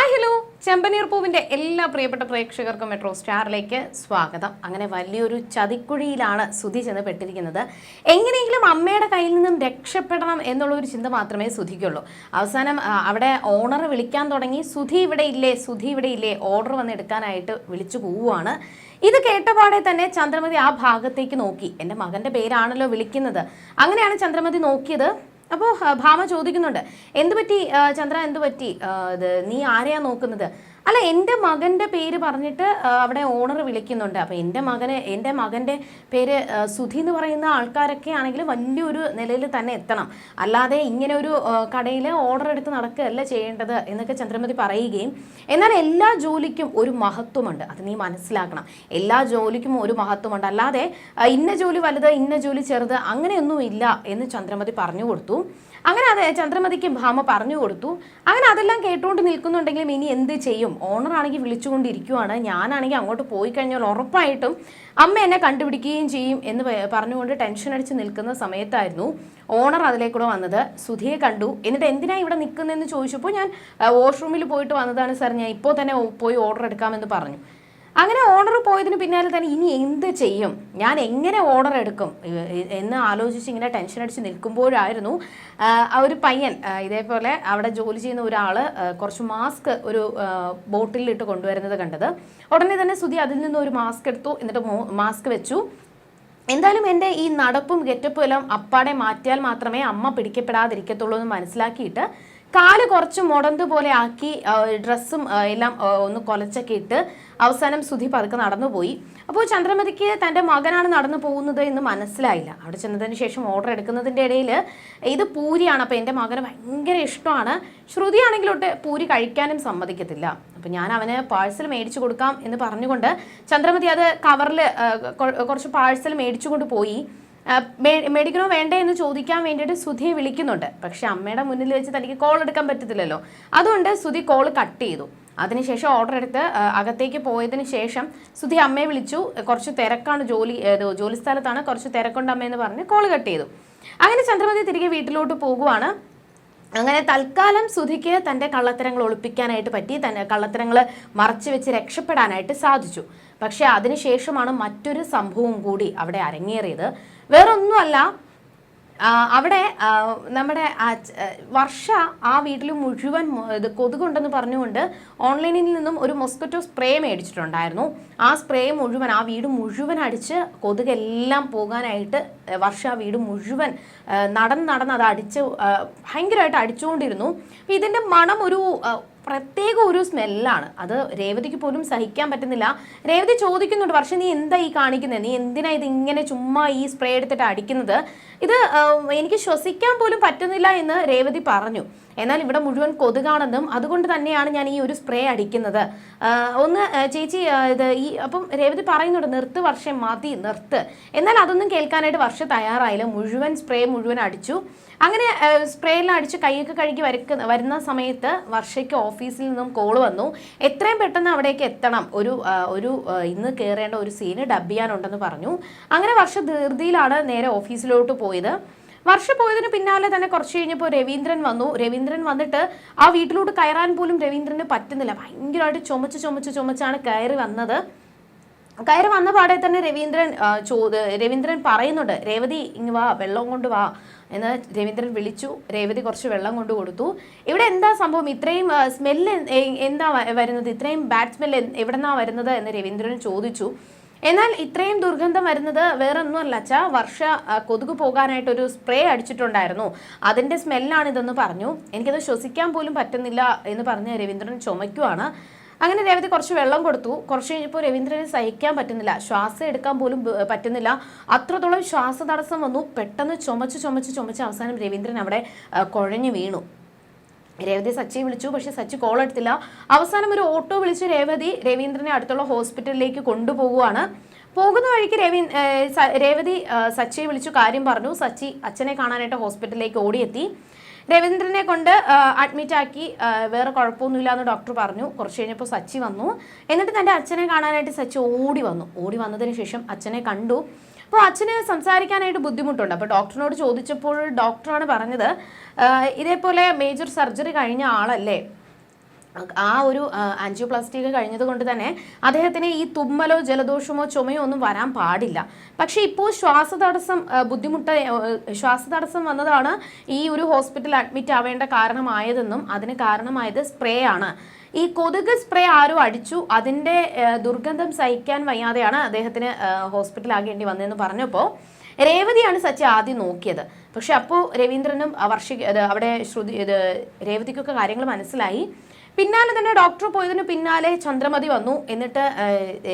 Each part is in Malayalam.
ഹായ് ഹലോ ചെമ്പനീർ പൂവിന്റെ എല്ലാ പ്രിയപ്പെട്ട പ്രേക്ഷകർക്കും മെട്രോ സ്റ്റാറിലേക്ക് സ്വാഗതം. അങ്ങനെ വലിയൊരു ചതിക്കുഴിയിലാണ് സുധി ചെന്ന് പെട്ടിരിക്കുന്നത് എങ്ങനെയെങ്കിലും അമ്മയുടെ കയ്യിൽ നിന്നും രക്ഷപ്പെടണം എന്നുള്ളൊരു ചിന്ത മാത്രമേ സുധിക്കുള്ളൂ. അവസാനം അവിടെ ഓണർ വിളിക്കാൻ തുടങ്ങി സുധി ഇവിടെ ഇല്ലേ? സുധി ഇവിടെ ഇല്ലേ? ഓർഡർ വന്ന് എടുക്കാനായിട്ട് വിളിച്ചു പോവുകയാണ് ഇത് കേട്ടപാടെ തന്നെ ചന്ദ്രമതി ആ ഭാഗത്തേക്ക് നോക്കി. എന്റെ മകന്റെ പേരാണല്ലോ വിളിക്കുന്നത്. അങ്ങനെയാണ് ചന്ദ്രമതി നോക്കിയത്. അപ്പോൾ ഭാമ ചോദിക്കുന്നുണ്ട്. എന്ത് പറ്റി ചന്ദ്ര എന്ത് പറ്റി ഇത് നീ ആരെയാ നോക്കുന്നത്? അല്ല എന്റെ മകന്റെ പേര് പറഞ്ഞിട്ട് അവിടെ ഓണർ വിളിക്കുന്നുണ്ട്. അപ്പോൾ എന്റെ മകനെ എന്റെ മകന്റെ പേര് സുധി എന്ന് പറയുന്ന ആൾക്കാരൊക്കെ ആണെങ്കിൽ വലിയൊരു നിലയിൽ തന്നെ എത്തണം. അല്ലാതെ ഇങ്ങനെ ഒരു കടയിൽ ഓർഡർ എടുത്ത് നടക്കുകയല്ല ചെയ്യേണ്ടത് എന്നൊക്കെ ചന്ദ്രമതി പറയുകയും എന്നാൽ എല്ലാ ജോലിക്കും ഒരു മഹത്വമുണ്ട്. അത് നീ മനസ്സിലാക്കണം. എല്ലാ ജോലിക്കും ഒരു മഹത്വമുണ്ട്. അല്ലാതെ ഇന്ന ജോലി വലുത് ഇന്ന ജോലി ചെറുത് അങ്ങനെയൊന്നുമില്ല എന്ന് ചന്ദ്രമതി പറഞ്ഞു കൊടുത്തു. അങ്ങനെ അത് ചന്ദ്രമതിക്ക് ഭാമ പറഞ്ഞു കൊടുത്തു. അങ്ങനെ അതെല്ലാം കേട്ടുകൊണ്ട് നിൽക്കുന്നുണ്ടെങ്കിലും ഇനി എന്ത് ചെയ്യും? ഓണർ ആണെങ്കിൽ വിളിച്ചുകൊണ്ടിരിക്കുവാണ്. ഞാനാണെങ്കിൽ അങ്ങോട്ട് പോയി കഴിഞ്ഞാൽ ഉറപ്പായിട്ടും അമ്മ എന്നെ കണ്ടുപിടിക്കുകയും ചെയ്യും എന്ന് പറഞ്ഞുകൊണ്ട് ടെൻഷൻ അടിച്ച് നിൽക്കുന്ന സമയത്തായിരുന്നു ഓണർ അതിലേക്കൂടെ വന്നത്. സുധിയെ കണ്ടു. എന്നിട്ട് എന്തിനാ ഇവിടെ നിൽക്കുന്നതെന്ന് ചോദിച്ചപ്പോൾ ഞാൻ വാഷ്റൂമിൽ പോയിട്ട് വന്നതാണ് സാർ. ഞാൻ ഇപ്പോൾ തന്നെ പോയി ഓർഡർ എടുക്കാമെന്ന് പറഞ്ഞു. അങ്ങനെ ഓർഡർ പോയതിന് പിന്നാലെ തന്നെ ഇനി എന്ത് ചെയ്യും? ഞാൻ എങ്ങനെ ഓർഡർ എടുക്കും? എന്ന് ആലോചിച്ച് ഇങ്ങനെ ടെൻഷൻ അടിച്ച് നിൽക്കുമ്പോഴായിരുന്നു ഒരു പയ്യൻ ഇതേപോലെ അവിടെ ജോലി ചെയ്യുന്ന ഒരാൾ കുറച്ച് മാസ്ക് ഒരു ബോട്ടിലിട്ട് കൊണ്ടുവരുന്നത് കണ്ടത്. ഉടനെ തന്നെ സുധി അതിൽ നിന്ന് ഒരു മാസ്ക് എടുത്തു എന്നിട്ട് മാസ്ക് വെച്ചു. എന്തായാലും എന്റെ ഈ നടപ്പും ഗെറ്റപ്പും എല്ലാം അപ്പാടെ മാറ്റിയാൽ മാത്രമേ അമ്മ പിടിക്കപ്പെടാതിരിക്കത്തുള്ളൂ എന്ന് മനസ്സിലാക്കിയിട്ട് കാൽ കുറച്ച് മുടന്ത് പോലെ ആക്കി ഡ്രസ്സും എല്ലാം ഒന്ന് കൊലച്ചൊക്കെ ഇട്ട് അവസാനം സുധി പതുക്കെ നടന്നുപോയി. അപ്പോൾ ചന്ദ്രമതിക്ക് തന്റെ മകനാണ് നടന്നു പോകുന്നത് എന്ന് മനസ്സിലായില്ല. അവിടെ ചെന്നതിന് ശേഷം ഓർഡർ എടുക്കുന്നതിന്റെ ഇടയിൽ ഇത് പൂരിയാണ്. അപ്പോൾ എന്റെ മകന് ഭയങ്കര ഇഷ്ടമാണ്. ശ്രുതിയാണെങ്കിലോട്ട് പൂരി കഴിക്കാനും സമ്മതിക്കത്തില്ല. അപ്പോൾ ഞാൻ അവന് പാഴ്സൽ മേടിച്ചു കൊടുക്കാം എന്ന് പറഞ്ഞുകൊണ്ട് ചന്ദ്രമതി അത് കവറിൽ കുറച്ച് പാഴ്സൽ മേടിച്ചുകൊണ്ട് പോയി. ആ, മേ- മേടിക്കണോ വേണ്ട എന്ന് ചോദിക്കാൻ വേണ്ടിയിട്ട് സുധിയെ വിളിക്കുന്നുണ്ട്. പക്ഷെ അമ്മയുടെ മുന്നിൽ വെച്ച് തനിക്ക് കോൾ എടുക്കാൻ പറ്റത്തില്ലല്ലോ. അതുകൊണ്ട് സുധി കോൾ കട്ട് ചെയ്തു. അതിനുശേഷം ഓർഡർ എടുത്ത് അകത്തേക്ക് പോയതിന് ശേഷം സുധി അമ്മയെ വിളിച്ചു. കുറച്ച് തിരക്കാണ് ജോലി ജോലി സ്ഥലത്താണ്. കുറച്ച് തിരക്കുണ്ട് അമ്മയെന്ന് പറഞ്ഞ് കോൾ കട്ട് ചെയ്തു. അങ്ങനെ ചന്ദ്രമതി തിരികെ വീട്ടിലോട്ട് പോകുവാണ്. അങ്ങനെ തൽക്കാലം സുധിക്ക് തന്റെ കള്ളത്തരങ്ങൾ ഒളിപ്പിക്കാനായിട്ട് പറ്റി തന്റെ കള്ളത്തരങ്ങൾ മറച്ചു വെച്ച് രക്ഷപ്പെടാനായിട്ട് സാധിച്ചു. പക്ഷേ അതിനുശേഷമാണ് മറ്റൊരു സംഭവം കൂടി അവിടെ അരങ്ങേറിയത്. വേറൊന്നുമല്ല അവിടെ നമ്മുടെ വർഷ ആ വീട്ടിൽ മുഴുവൻ ഇത് കൊതുകുണ്ടെന്ന് പറഞ്ഞുകൊണ്ട് ഓൺലൈനിൽ നിന്നും ഒരു മൊസ്കറ്റോ സ്പ്രേ മേടിച്ചിട്ടുണ്ടായിരുന്നു. ആ സ്പ്രേ മുഴുവൻ ആ വീട് മുഴുവൻ അടിച്ച് കൊതുകെല്ലാം പോകാനായിട്ട് വർഷ ആ വീട് മുഴുവൻ നടന്ന് നടന്ന് അത് അടിച്ച് ഭയങ്കരമായിട്ട് അടിച്ചുകൊണ്ടിരുന്നു. ഇതിന്റെ മണം ഒരു പ്രത്യേക ഒരു സ്മെല്ലാണ്. അത് രേവതിക്ക് പോലും സഹിക്കാൻ പറ്റുന്നില്ല. രേവതി ചോദിക്കുന്നുണ്ട് പക്ഷെ നീ എന്താ ഈ കാണിക്കുന്നത് നീ എന്തിനാ ഇത് ഇങ്ങനെ ചുമ്മാ ഈ സ്പ്രേ എടുത്തിട്ട് അടിക്കുന്നത്? ഇത് എനിക്ക് ശ്വസിക്കാൻ പോലും പറ്റുന്നില്ല എന്ന് രേവതി പറഞ്ഞു. എന്നാൽ ഇവിടെ മുഴുവൻ കൊതുകാണെന്നും അതുകൊണ്ട് തന്നെയാണ് ഞാൻ ഈ ഒരു സ്പ്രേ അടിക്കുന്നത്. ഒന്ന് ചേച്ചി ഇത് ഈ അപ്പം രേവതി പറയുന്നുണ്ട് നിർത്ത് വർഷം മതി നിർത്ത്. എന്നാൽ അതൊന്നും കേൾക്കാനായിട്ട് വർഷം തയ്യാറായില്ല. മുഴുവൻ സ്പ്രേ മുഴുവൻ അടിച്ചു. അങ്ങനെ സ്പ്രേ എല്ലാം അടിച്ച് കൈയൊക്കെ കഴുകി വരക്ക വരുന്ന സമയത്ത് വർഷയ്ക്ക് ഓഫീസിൽ നിന്നും കോൾ വന്നു. എത്രയും പെട്ടെന്ന് അവിടേക്ക് എത്തണം. ഒരു ഒരു ഇന്ന് കയറേണ്ട ഒരു സീന് ഡബ് ചെയ്യാനുണ്ടെന്ന് പറഞ്ഞു. അങ്ങനെ വർഷ ധൃതിയിലാണ് നേരെ ഓഫീസിലോട്ട് പോയത്. വർഷ പോയതിന് പിന്നാലെ തന്നെ കുറച്ച് കഴിഞ്ഞപ്പോൾ രവീന്ദ്രൻ വന്നു. രവീന്ദ്രൻ വന്നിട്ട് ആ വീട്ടിലോട്ട് കയറാൻ പോലും രവീന്ദ്രന് പറ്റുന്നില്ല. ഭയങ്കരമായിട്ട് ചുമച്ച് ചുമച്ച് ചുമച്ചാണ് കയറി വന്നത്. കയറി വന്ന പാടെ തന്നെ രവീന്ദ്രൻ ചോ രവീന്ദ്രൻ പറയുന്നുണ്ട് രേവതി ഇങ്ങ് വാ വെള്ളം കൊണ്ട് വാ എന്ന് രവീന്ദ്രൻ വിളിച്ചു. രേവതി കുറച്ച് വെള്ളം കൊണ്ട് കൊടുത്തു. ഇവിടെ എന്താ സംഭവം? ഇത്രയും സ്മെല്ല് എന്താ വരുന്നത്? ഇത്രയും ബാഡ് സ്മെല്ല് എവിടെന്നാ വരുന്നത്? എന്ന് രവീന്ദ്രൻ ചോദിച്ചു. എന്നാൽ ഇത്രയും ദുർഗന്ധം വരുന്നത് വേറെ ഒന്നുമല്ല അച്ഛാ. വർഷ കൊതുക് പോകാനായിട്ട് ഒരു സ്പ്രേ അടിച്ചിട്ടുണ്ടായിരുന്നു. അതിന്റെ സ്മെല്ലാണ് ഇതെന്ന് പറഞ്ഞു. എനിക്കത് ശ്വസിക്കാൻ പോലും പറ്റുന്നില്ല എന്ന് പറഞ്ഞ് രവീന്ദ്രൻ ചുമയ്ക്കുവാണ്. അങ്ങനെ രേവതി കുറച്ച് വെള്ളം കൊടുത്തു. കുറച്ച് കഴിഞ്ഞപ്പോൾ രവീന്ദ്രന് സഹിക്കാൻ പറ്റുന്നില്ല. ശ്വാസം എടുക്കാൻ പോലും പറ്റുന്നില്ല. അത്രത്തോളം ശ്വാസതടസ്സം വന്നു. പെട്ടെന്ന് ചുമച്ച് ചുമച്ച് ചുമച്ച് അവസാനം രവീന്ദ്രൻ അവിടെ കുഴഞ്ഞു വീണു. രേവതി സച്ചി വിളിച്ചു. പക്ഷെ സച്ചി കോൾ എടുത്തില്ല. അവസാനം ഒരു ഓട്ടോ വിളിച്ച് രേവതി രവീന്ദ്രനെ അടുത്തുള്ള ഹോസ്പിറ്റലിലേക്ക് കൊണ്ടുപോകുവാണ് പോകുന്ന വഴിക്ക് രവി രേവതി സച്ചിയെ വിളിച്ചു കാര്യം പറഞ്ഞു. സച്ചി അച്ഛനെ കാണാനായിട്ട് ഹോസ്പിറ്റലിലേക്ക് ഓടിയെത്തി. രവീന്ദ്രനെ കൊണ്ട് അഡ്മിറ്റ് ആക്കി വേറെ കുഴപ്പമൊന്നുമില്ല എന്ന് ഡോക്ടർ പറഞ്ഞു. കുറച്ച് കഴിഞ്ഞപ്പോൾ സച്ചി വന്നു. എന്നിട്ട് തന്റെ അച്ഛനെ കാണാനായിട്ട് സച്ചി ഓടി വന്നു. ഓടി വന്നതിന് ശേഷം അച്ഛനെ കണ്ടു. അപ്പോൾ അച്ഛന് സംസാരിക്കാനായിട്ട് ബുദ്ധിമുട്ടുണ്ട്. അപ്പോൾ ഡോക്ടറിനോട് ചോദിച്ചപ്പോൾ ഡോക്ടറാണ് പറഞ്ഞത് ഇതേപോലെ മേജർ സർജറി കഴിഞ്ഞ ആളല്ലേ? ആ ഒരു ആൻജിയോപ്ലാസ്റ്റിക് കഴിഞ്ഞത് കൊണ്ട് തന്നെ അദ്ദേഹത്തിന് ഈ തുമ്മലോ ജലദോഷമോ ചുമയോ ഒന്നും വരാൻ പാടില്ല. പക്ഷേ ഇപ്പോൾ ശ്വാസതടസ്സം ബുദ്ധിമുട്ട് ശ്വാസതടസ്സം വന്നതാണ് ഈ ഒരു ഹോസ്പിറ്റൽ അഡ്മിറ്റ് ആവേണ്ട കാരണമായതെന്നും അതിന് കാരണമായത് സ്പ്രേ ആണ്. ഈ കൊതുക് സ്പ്രേ ആരോ അടിച്ചു അതിന്റെ ദുർഗന്ധം സഹിക്കാൻ വയ്യാതെയാണ് അദ്ദേഹത്തിന് ഹോസ്പിറ്റലാകേണ്ടി വന്നതെന്ന് പറഞ്ഞപ്പോൾ രേവതിയാണ് സച്ചി ആദ്യം നോക്കിയത്. പക്ഷെ അപ്പോൾ രവീന്ദ്രനും വർഷ അവിടെ ശ്രുതി രേവതിക്കൊക്കെ കാര്യങ്ങൾ മനസ്സിലായി. പിന്നാലെ തന്നെ ഡോക്ടർ പോയതിന് പിന്നാലെ ചന്ദ്രമതി വന്നു. എന്നിട്ട്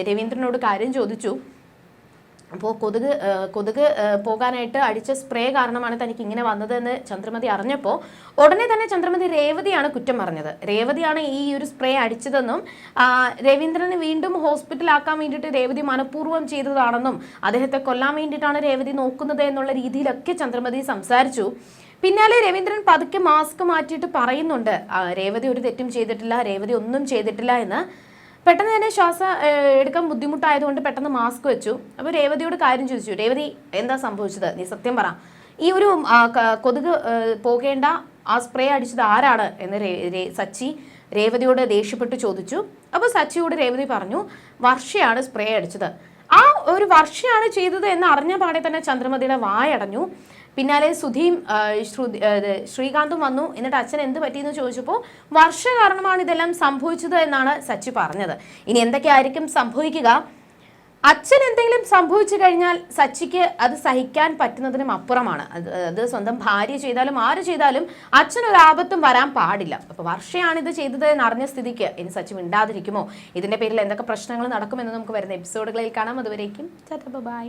രവീന്ദ്രനോട് കാര്യം ചോദിച്ചു. അപ്പോൾ കൊതുക് കൊതുക് പോകാനായിട്ട് അടിച്ച സ്പ്രേ കാരണമാണ് തനിക്ക് ഇങ്ങനെ വന്നതെന്ന് ചന്ദ്രമതി അറിഞ്ഞപ്പോൾ ഉടനെ തന്നെ ചന്ദ്രമതി രേവതിയാണ് കുറ്റം പറഞ്ഞത്. രേവതിയാണ് ഈ ഒരു സ്പ്രേ അടിച്ചതെന്നും രവീന്ദ്രനെ വീണ്ടും ഹോസ്പിറ്റലാക്കാൻ വേണ്ടിയിട്ട് രേവതി മനഃപൂർവം ചെയ്തതാണെന്നും അദ്ദേഹത്തെ കൊല്ലാൻ വേണ്ടിയിട്ടാണ് രേവതി നോക്കുന്നത് എന്നുള്ള രീതിയിലൊക്കെ ചന്ദ്രമതി സംസാരിച്ചു. പിന്നാലെ രവീന്ദ്രൻ പതുക്കെ മാസ്ക് മാറ്റിയിട്ട് പറയുന്നുണ്ട്. രേവതി ഒരു തെറ്റും ചെയ്തിട്ടില്ല രേവതി ഒന്നും ചെയ്തിട്ടില്ല എന്ന്. പെട്ടെന്ന് തന്നെ ശ്വാസം എടുക്കാൻ ബുദ്ധിമുട്ടായതുകൊണ്ട് പെട്ടെന്ന് മാസ്ക് വെച്ചു. അപ്പോൾ രേവതിയോട് കാര്യം ചോദിച്ചു. രേവതി എന്താ സംഭവിച്ചത്? നീ സത്യം പറ. ഈ ഒരു കൊതുക് പോകേണ്ട ആ സ്പ്രേ അടിച്ചത് ആരാണ്? എന്ന് സച്ചി രേവതിയോട് ദേഷ്യപ്പെട്ട് ചോദിച്ചു. അപ്പോൾ സച്ചിയോട് രേവതി പറഞ്ഞു വർഷയാണ് സ്പ്രേ അടിച്ചത്. ആ ഒരു വർഷയാണ് ചെയ്തത് എന്ന് അറിഞ്ഞ പാടെ തന്നെ ചന്ദ്രമതിയുടെ വായടഞ്ഞു. പിന്നാലെ സുധീം ശ്രീകാന്തും വന്നു. എന്നിട്ട് അച്ഛൻ എന്ത് പറ്റിയെന്ന് ചോദിച്ചപ്പോൾ വർഷ കാരണമാണ് ഇതെല്ലാം സംഭവിച്ചത് എന്നാണ് സച്ചി പറഞ്ഞത്. ഇനി എന്തൊക്കെയായിരിക്കും സംഭവിക്കുക? അച്ഛൻ എന്തെങ്കിലും സംഭവിച്ചു കഴിഞ്ഞാൽ സച്ചിക്ക് അത് സഹിക്കാൻ പറ്റുന്നതിനും അപ്പുറമാണ്. അത് സ്വന്തം ഭാര്യ ചെയ്താലും ആര് ചെയ്താലും അച്ഛനൊരു ആപത്തും വരാൻ പാടില്ല. അപ്പോൾ വർഷയാണിത് ചെയ്തത് എന്ന് അറിഞ്ഞ സ്ഥിതിക്ക് ഇനി സച്ചി മിണ്ടാതിരിക്കുമോ? ഇതിന്റെ പേരിൽ എന്തൊക്കെ പ്രശ്നങ്ങൾ നടക്കുമെന്ന് നമുക്ക് വരുന്ന എപ്പിസോഡുകളിൽ കാണാം. അതുവരേക്കും ബൈ.